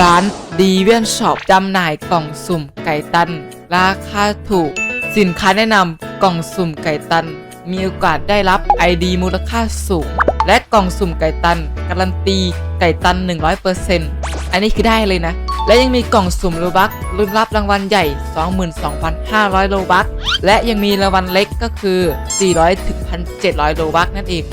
ร้านดีเวียนช็อปจำหน่ายกล่องสุ่มไก่ตัน ราคาถูก สินค้าแนะนำกล่องสุ่มไก่ตัน มีโอกาสได้รับ ID มูลค่าสูง และกล่องสุ่มไก่ตัน การันตีไก่ตัน 100%อันนี้คือได้เลยนะ และยังมีกล่องสุ่มโลบักรุ่นรับรางวัลใหญ่ 22,500 โลบักและยังมีรางวัลเล็กก็คือ 400-1,700 โลบักนั่นเอง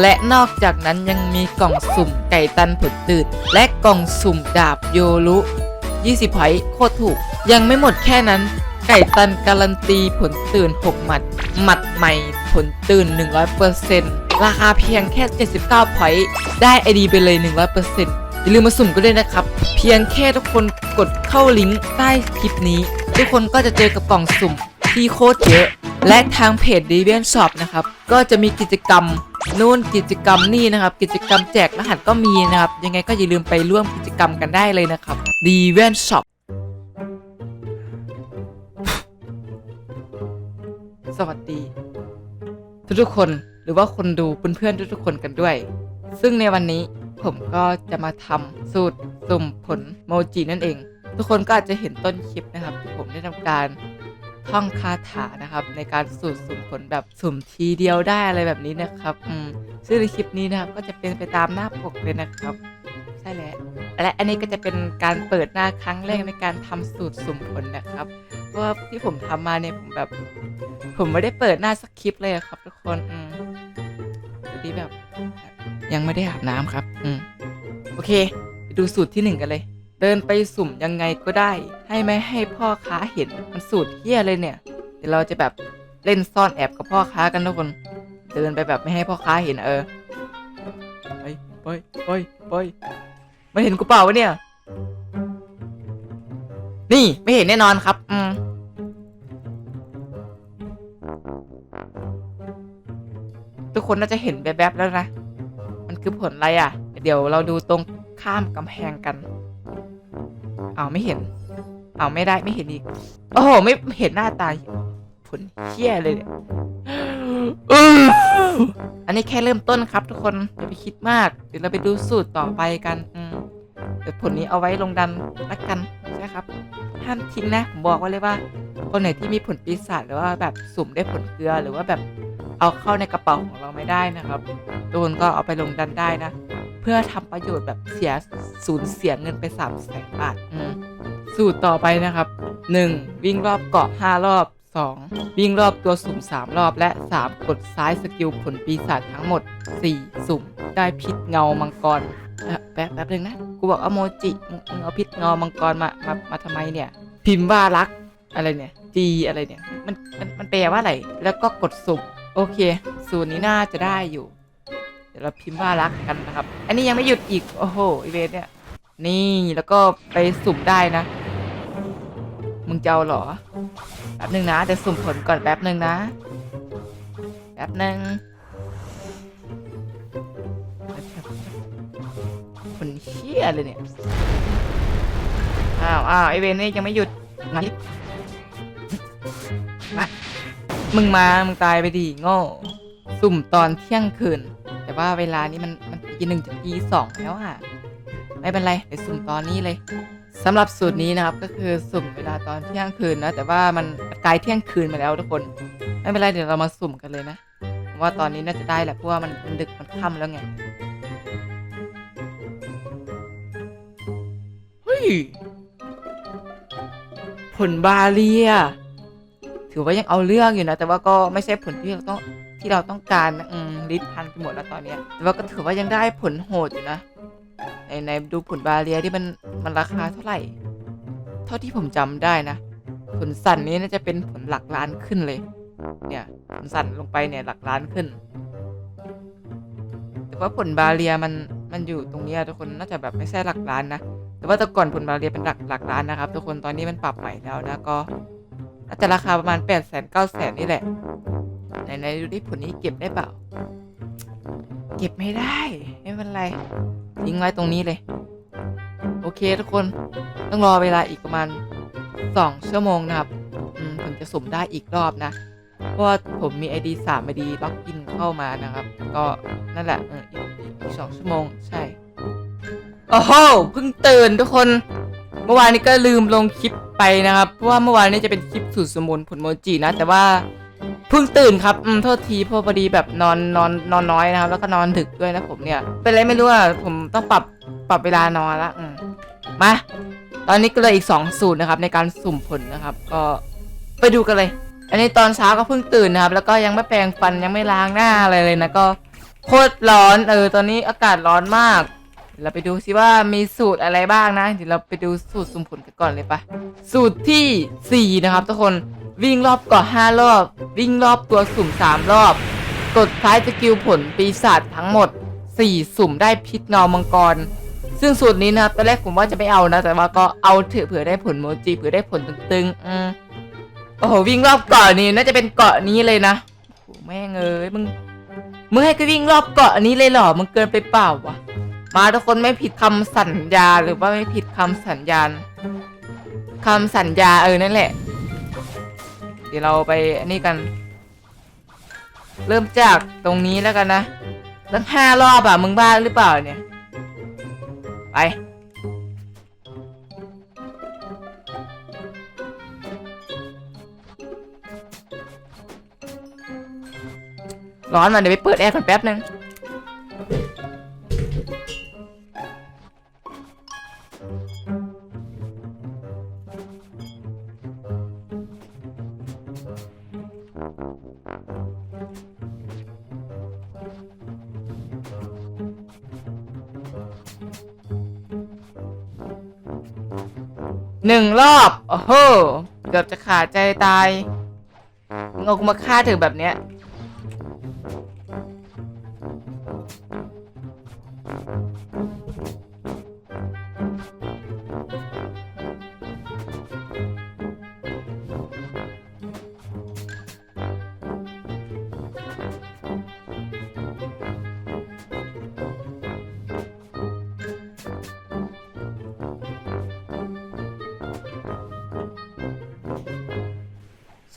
และนอกจากนั้นยังมีกล่องสุ่มไก่ตันผลตื่นและกล่องสุ่มดาบโยรุ20ไผ่โคตรถูก ยังไม่หมดแค่นั้น ไก่ตันการันตีผลตื่น 6 หมัด หมัดใหม่ผลตื่น 100%ราคาเพียงแค่ 79พอยได้ไอดีไปเลย 100%อย่าลืมมาสุ่มกันด้วยนะครับ เพียงแค่ทุกคนกดเข้าลิงก์ใต้คลิปนี้ ทุกคนก็จะเจอกับกล่องสุ่มที่โคตรเยอะ และทางเพจ d e v i a n Shop นะครับ ก็จะมีกิจกรรม นู่นกิจกรรมนี่นะครับ กิจกรรมแจกรหัสก็มีนะครับ ยังไงก็อย่าลืมไปร่วมกิจกรรมกันได้เลยนะครับ d e v i a n Shop สวัสดี ทุกๆคนหรือว่าคนดูเพื่อนๆทุกๆคนกันด้วย ซึ่งในวันนี้ผมก็จะมาทำสูตรสุ่มผลโมจินั่นเอง ทุกคนก็อาจจะเห็นต้นคลิปนะครับ ผมได้ทำการ ท่องคาถานะครับ ในการสูตรสุ่มผลแบบสุ่มทีเดียวได้อะไรแบบนี้นะครับอืมซึ่งในคลิปนี้นะครับก็จะเป็นไปตามหน้าปกเลยนะครับใช่แล้วและอันนี้ก็จะเป็นการเปิดหน้าครั้งแรกในการทำสูตรสุ่มผลนะครับเพราะว่าที่ผมทำมาเนี่ยผมแบบ ผมไม่ได้เปิดหน้าสักคลิปเลยครับ ทุกคนอืมดูดีแบบ ยังไม่ได้อาบน้ำครับ อืมโอเค ไปดูสูตรที่หนึ่งกันเลย เดินไปสุ่มยังไงก็ได้ ให้ไม่ให้พ่อค้าเห็นมันสูตรเฮี้ยเลยเนี่ย เดี๋ยวเราจะแบบเล่นซ่อนแอบกับพ่อค้ากันทุกคน เดินไปแบบไม่ให้พ่อค้าเห็นเออไปไปไปไปไม่เห็นกูเปล่าวะเนี่ย นี่ไม่เห็นแน่นอนครับอืมทุกคนน่าจะเห็นแวบๆแล้วนะ มันคือผลอะไรอะ เดี๋ยวเราดูตรงข้ามกำแพงกัน เอาวไม่เห็น เอาวไม่ได้ไม่เห็นอีก โอ้โหไม่เห็นหน้าตาผลเหี้ยเลยเนี่ยอื้ออันนี้แค่เริ่มต้นครับทุกคนอย่าไปคิดมาก เดี๋ยวเราไปดูสูตรต่อไปกันอืมเดี๋ยวผลนี้เอาไว้ลงดันละกันใช่ครับห้ามทิ้งนะผมบอกไว้เลยว่าคนไหนที่มีผลปีศาจหรือว่าแบบสุ่มได้ผลเกลือหรือว่าแบบเอาเข้าในกระเป๋าของเราไม่ได้นะครับโดนก็เอาไปลงดันได้นะ เพื่อทำประโยชน์แบบเสียสูญเสียเงินไปสามแสนบาทอืมสูตรต่อไปนะครับ 1. วิ่งรอบเกาะ 5 รอบ 2. วิ่งรอบตัวสุ่ม 3 รอบและ 3. กดซ้ายสกิลผลปีศาจทั้งหมด 4. สุ่ม ได้พิษเงามังกรเอ่อแป๊บแป๊บนึงนะ กูบอกเอาโมจิมึงมึงเอาพิษเงามังกรมามามาทำไมเนี่ย พิมพ์ว่ารักอะไรเนี่ย G อะไรเนี่ยมันมันมันแปลว่าอะไร แล้วก็กดสุ่ม โอเค สูตรนี้น่าจะได้อยู่ ดี๋ยวเราพิมพ์ว่ารักกันนะครับ อันนี้ยังไม่หยุดอีก โอ้โหอีเวนต์เนี่ย นี่แล้วก็ไปสุ่มได้นะ มึงจะเอาเหรอ แป๊บหนึ่งนะเดี๋ยวสุ่มผลก่อนแป๊บหนึ่งนะ แป๊บหนึ่งผลเชี่ยเลยเนี่ย อ้าวอ้าวไอเวนนี่ยังไม่หยุดมาดิมามึงมา มึงตายไปดิโง่ สุ่มตอนเที่ยงคืน ว่าเวลานี้มันมันตีหนึ่งจะตีสองแล้วอะ ไม่เป็นไรไปสุ่มตอนนี้เลยสำหรับสูตรนี้นะครับก็คือสุ่มเวลาตอนเที่ยงคืนนะ แต่ว่ามันกลายเที่ยงคืนมาแล้วทุกคน ไม่เป็นไรเดี๋ยวเรามาสุ่มกันเลยนะว่าตอนนี้น่าจะได้แหละเพราะว่ามันมันดึกมันค่ำแล้วไงเฮ้ยผลบาเลีย ถือว่ายังเอาเรื่องอยู่นะ แต่ว่าก็ไม่ใช่ผลที่เราต้อง ที่เราต้องการอืมลิ้นพันไปหมดแล้วตอนเนี้ยแต่ว่าก็ถือว่ายังได้ผลโหดอยู่นะในในดูผลบาเลียที่มันมันราคาเท่าไหร่ เท่าที่ผมจำได้นะผลสั่นนี้น่าจะเป็นผลหลักล้านขึ้นเลย เนี่ยผลสั่นลงไปเนี่ยหลักล้านขึ้น แต่ว่าผลบาเลียมันมันอยู่ตรงนี้ทุกคนน่าจะแบบไม่ใช่หลักล้านนะแต่ว่าแต่ก่อนผลบาเลียเป็นหลักหลักล้านนะครับ ทุกคนตอนนี้มันปรับใหม่แล้วนะก็ น่าจะราคาประมาณ8ปดแสนเก้าแสนนี่แหละ ไหนไหนดูดิผลนี้เก็บได้เปล่า เก็บไม่ได้ ไม่เป็นไร ทิ้งไว้ตรงนี้เลย โอเคทุกคนต้องรอเวลาอีกประมาณ 2 ชั่วโมงนะครับอืมถึงจะสุ่มได้อีกรอบนะ เพราะว่าผมมี ID 3 ID ล็อกอินเข้ามานะครับ ก็นั่นแหละเอออีกอีกอีกสองชั่วโมงใช่โอ้โหเพิ่งตื่นทุกคน เมื่อวานนี้ก็ลืมลงคลิป ไปนะครับ เพราะว่าเมื่อวานนี้จะเป็นคลิปสูตรสมุนผลโมจินะ แต่ว่าเพิ่งตื่นครับอืมโทษทีเพราะพอดีแบบนอนนอนนอนน้อยนะครับ แล้วก็นอนดึกด้วยนะผมเนี่ย เป็นไรไม่รู้อะผมต้องปรับปรับเวลานอนละอืมมา ตอนนี้ก็เลยอีก 2 สูตรนะครับ ในการสุ่มผลนะครับ ก็ไปดูกันเลย อันนี้ตอนเช้าก็เพิ่งตื่นนะครับ แล้วก็ยังไม่แปรงฟันยังไม่ล้างหน้าอะไรเลยนะก็โคตรร้อนเออตอนนี้อากาศร้อนมาก เดี๋ยวเราไปดูซิว่ามีสูตรอะไรบ้างนะ เดี๋ยวเราไปดูสูตรสุ่มผลกันก่อนเลยปะสูตรทีสี่4นะครับทุกคนวิ่งรอบเกาะ5รอบ วิ่งรอบตัวสุ่ม3รอบ กดท้ายสกิลผลปีศาจทั้งหมด4สุ่มได้พิษเงามังกร ซึ่งสูตรนี้นะครับตอนแรกผมว่าจะไม่เอานะ แต่ว่าก็เอาเถอะเผื่อได้ผลโมจิเผื่อได้ผลตึงๆอืมโอ้โหวิ่งรอบเกาะนี้น่าจะเป็นเกาะนี้เลยนะโอ้โหแม่งเอ้ยมึงมึงให้ก็วิ่งรอบเกาะนี้เลยเหรอมึงเกินไปเปล่าวะ มาทุกคนไม่ผิดคำสัญญาหรือว่าไม่ผิดคำสัญญาณคำสัญญาเออนั่นแหละ เดี๋ยวเราไปอันนี้กัน เริ่มจากตรงนี้แล้วกันนะตั้งห้ารอบอะมึงบ้าหรือเปล่าเนี่ย ไปร้อนมาเดี๋ยวไปเปิดแอร์ก่อนแป๊บนึง หนึ่งรอบ โอ้โห เกือบจะขาดใจตายมึงเอากูมาฆ่าเธอแบบเนี้ย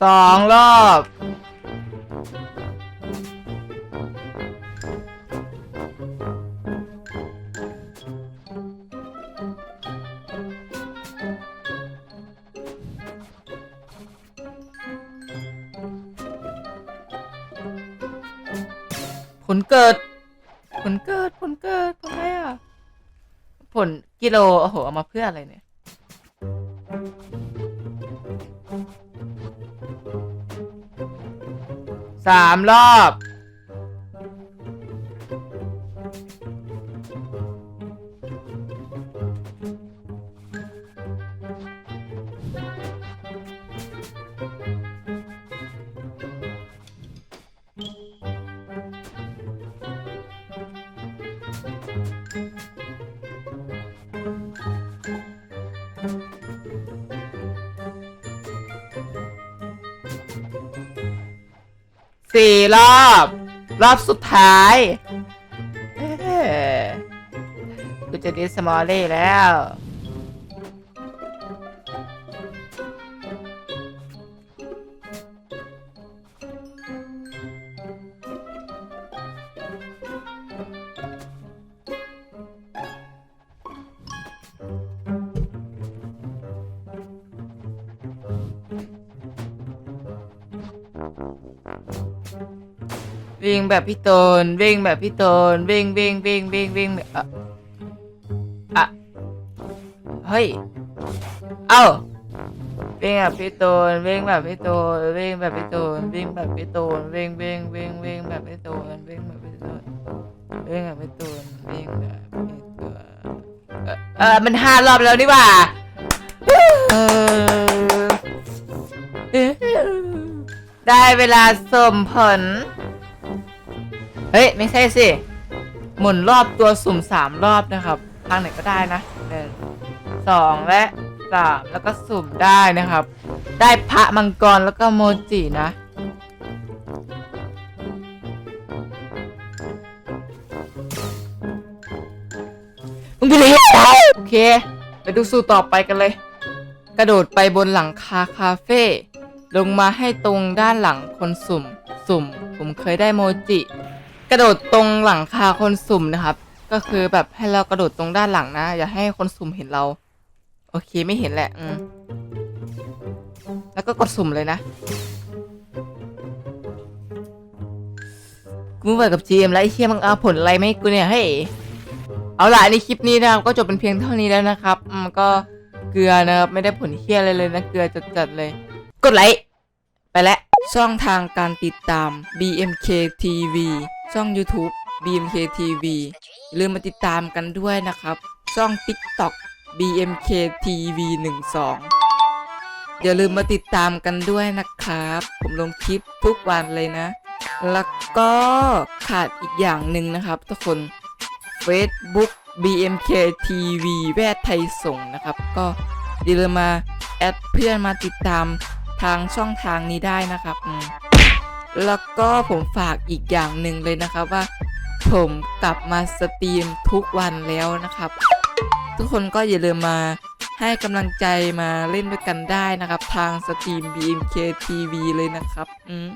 สองรอบ ผลเกิด ผลเกิด ผลเกิดผลอะไรอะ ผลกิโล โอ้โห เอามาเพื่ออะไรเนี่ย สามรอบ สี่รอบ รอบสุดท้ายเอ้ยกูจะดิสมอลเล่แล้ว วิ่งแบบพี่โตนวิ่งแบบพี่โตนวิ่งวิ่งวิ่งวิ่งวิ่งแบบอะอะเฮ้ยเอ้าวิ่งแบบพี่โตนวิ่งแบบพี่โตนวิ่งแบบพี่โตนวิ่งแบบพี่โตนวิ่งวิ่งวิ่งวิ่งแบบพี่โตนวิ่งแบบพี่โตนวิ่งแบบพี่โตนวิ่งแบบพี่โตนเออมันห้ารอบแล้วนี่หว่าได้เวลาสมผล เฮ้ย ไม่ใช่สิ หมุนรอบตัวสุ่มสามรอบนะครับทางไหนก็ได้นะหนึ่งสองและสามแล้วก็สุ่มได้นะครับ ได้พระมังกรแล้วก็โมจินะ มึงไปเลยโอเค ไปดูสูตรต่อไปกันเลย กระโดดไปบนหลังคาคาเฟ่ลงมาให้ตรงด้านหลังคนสุ่ม สุ่ม ผมเคยได้โมจิ กระโดดตรงหลังคาคนสุ่มนะครับ ก็คือแบบให้เรากระโดดตรงด้านหลังนะ อย่าให้คนสุ่มเห็นเรา โอเคไม่เห็นแหละอืมแล้วก็กดสุ่มเลยนะกูไม่ไหวกับ GM แล้วไอ้เชี่ยมึงเอาผลอะไรไหมกูเนี่ยเฮ้ยเอาล่ะในคลิปนี้นะครับก็จบเป็นเพียงเท่านี้แล้วนะครับอืมก็เกลือนะครับไม่ได้ผลเฮี้ยอะไรเลยนะเกลือจัดๆเลย กดไลค์ไปแล้วช่องทางการติดตาม BMK TV ช่อง YouTube BMK TV อย่าลืมมาติดตามกันด้วยนะครับ ช่อง TikTok BMK TV 12 อย่าลืมมาติดตามกันด้วยนะครับ ผมลงคลิปทุกวันเลยนะ แล้วก็ขาดอีกอย่างหนึ่งนะครับทุกคน Facebook BMK TV แวดไทยส่งนะครับ ก็อย่าลืมมาแอดเพื่อนมาติดตามทางช่องทางนี้ได้นะครับอืม แล้วก็ผมฝากอีกอย่างหนึ่งเลยนะครับว่า ผมกลับมาสตรีมทุกวันแล้วนะครับ ทุกคนก็อย่าลืมมาให้กำลังใจมาเล่นด้วยกันได้นะครับ ทางสตรีม BMK TV เลยนะครับ อืม